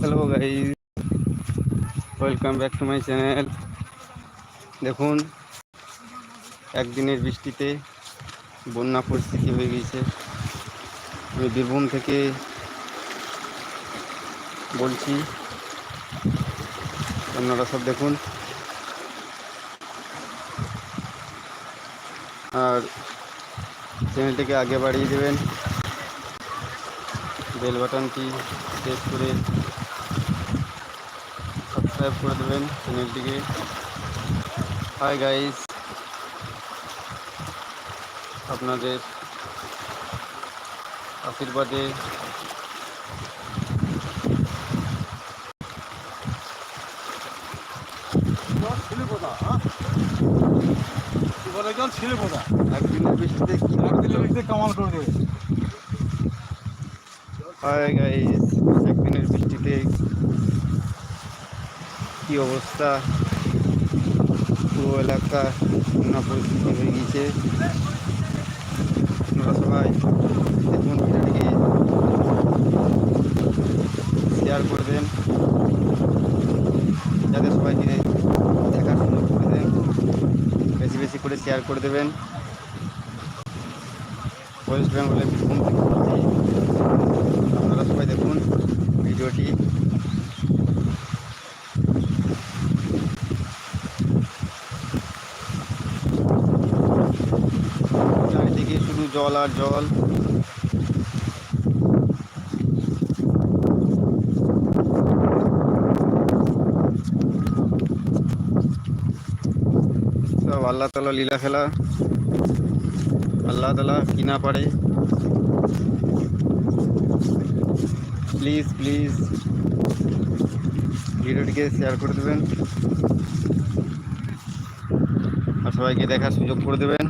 Hello guys welcome back to my channel দেখুন, একদিনের বৃষ্টিতে বন্যা পরিস্থিতি হয়ে গিয়েছে। আমি বীরভূম থেকে বলছি, আপনারা সব দেখুন। আর চ্যানেলটিকে আগে বাড়িয়ে দেবেন বেল বাটনটি প্রেস করে সাবস্ক্রাইব করে দেবেন চ্যানেলটিকে হাই গাইস আপনাদের আশীর্বাদে ছেলে কোথা হ্যাঁ বলে জল ছেলে কোথা একদিনের বৃষ্টিতে কি একদিনের কামাল করে দেবে। গাইস একদিনের বৃষ্টিতে কি অবস্থা? পুরো এলাকা বন্যা পরিস্থিতি হয়ে গিয়েছে। আপনারা সবাই দেখুন ভিডিওটিকে শেয়ার করবেন। যাতে সবাইকে দেখার সুযোগ করে দেন করে শেয়ার করে দেবেন। ওয়েস্ট বেঙ্গলের বীরভূম আপনারা সবাই দেখুন ভিডিওটি। চারিদিকে শুধু জল আর জল। আল্লাহ তালা লীলা খেলা। আল্লাহ তালা কি না পারে। প্লিজ প্লিজ ভিডিওটিকে শেয়ার করে দেবেন। আর সবাইকে দেখার সুযোগ করে দেবেন।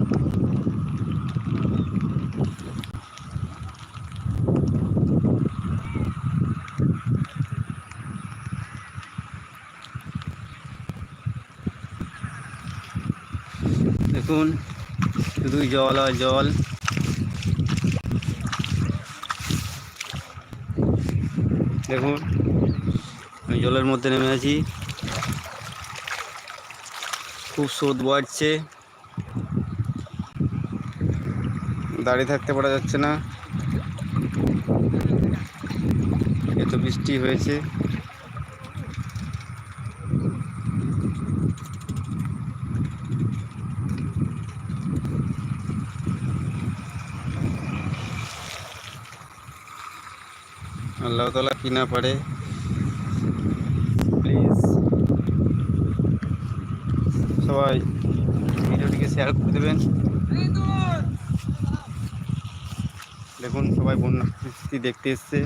দেখুন শুধুই জল আর জল। দেখুন, আমি জলের মধ্যে নেমে আছি। খুব স্রোত বাড়ছে। দাঁড়িয়ে থাকতে পারা যাচ্ছে না। এত বৃষ্টি হয়েছে। আল্লাহ তালা কি না পারে। প্লিজ সবাই ভিডিওটিকে শেয়ার করে দেবেন। দেখুন সবাই বন্যা দেখতে এসছে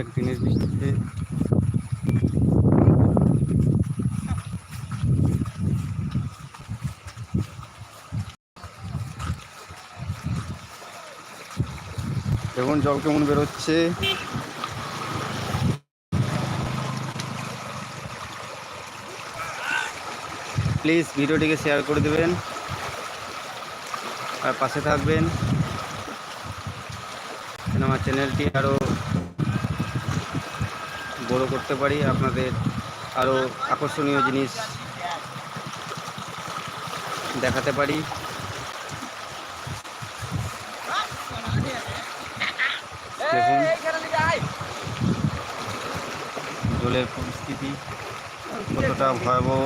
একদিনের বৃষ্টিতে দেখুন জল কেমন বেরোচ্ছে। প্লিজ ভিডিওটিকে শেয়ার করে দেবেন। আর পাশে থাকবেন। আমার চ্যানেলটি আরও বড় করতে পারি, আপনাদের আরও আকর্ষণীয় জিনিস দেখাতে পারি দেখুন জলের পরিস্থিতি কতটা ভয়াবহ?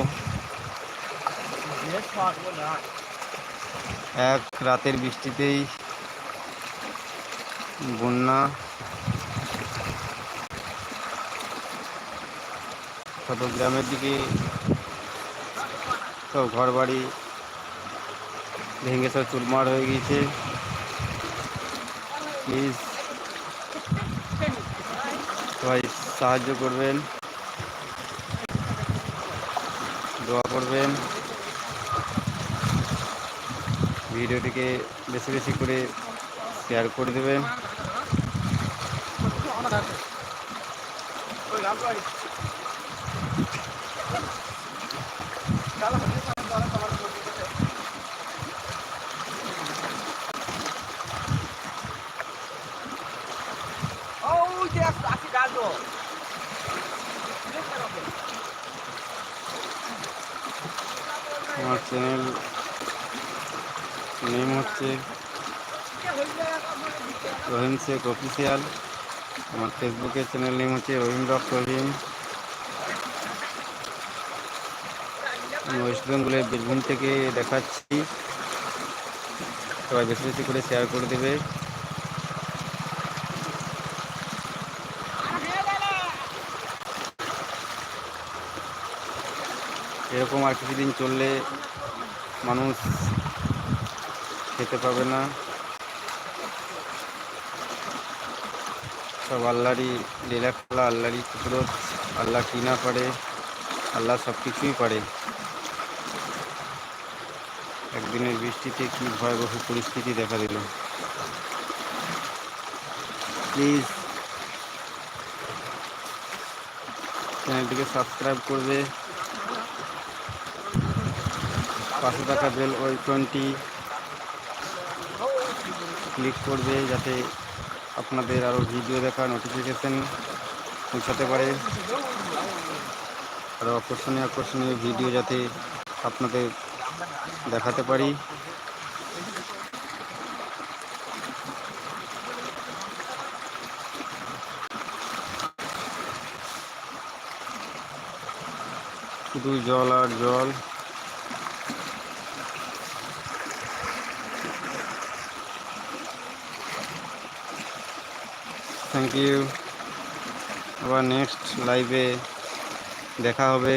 এক রাতের বৃষ্টিতেই বন্যা। কত গ্রামের দিকে সব ঘর বাড়ি ভেঙে সব চুরমার হয়ে গিয়েছে। প্লিজ সাহায্য করবেন। দোয়া করবেন। ভিডিওটিকে বেশি বেশি করে শেয়ার করে দেবেন। Oh, yes, I see that door. আমার চ্যানেল নেম হচ্ছে রহিম শেখ অফিসিয়াল। আমার ফেসবুকের চ্যানেল নেম হচ্ছে রহিম ডক রহিম। আমি ওয়েস্ট বেঙ্গলের বীরভূম থেকে দেখাচ্ছি। সবাই বেশি বেশি করে শেয়ার করে দেবে। এরকম আর কিছুদিন চললে মানুষ খেতে পাবে না। সব আল্লাহরই লীলা খেলা, আল্লাহরই কুদরত, আল্লাহ কি না পারে, আল্লাহ সব কিছুই পারে। একদিনের বৃষ্টিতে কি ভয়াবহ পরিস্থিতি দেখা দিল। প্লিজ চ্যানেলটিকে সাবস্ক্রাইব করবে। পাশে থাকা বেল টোয়েন্টি ক্লিক করবে যাতে আপনাদের আরও ভিডিও দেখা নোটিফিকেশন পৌঁছাতে পারে। আরও আকর্ষণীয় আকর্ষণীয় ভিডিও যাতে আপনাদের দেখাতে পারি। শুধু জল আর জল। Thank you. আবার নেক্সট লাইভে দেখা হবে।